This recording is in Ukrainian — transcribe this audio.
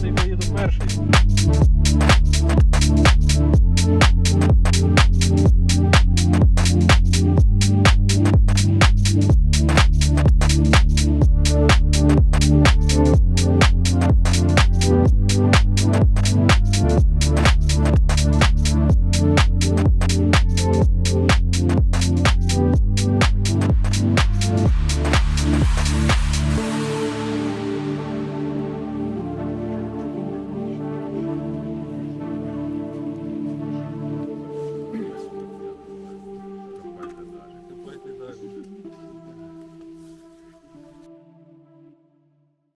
цим поїду перший.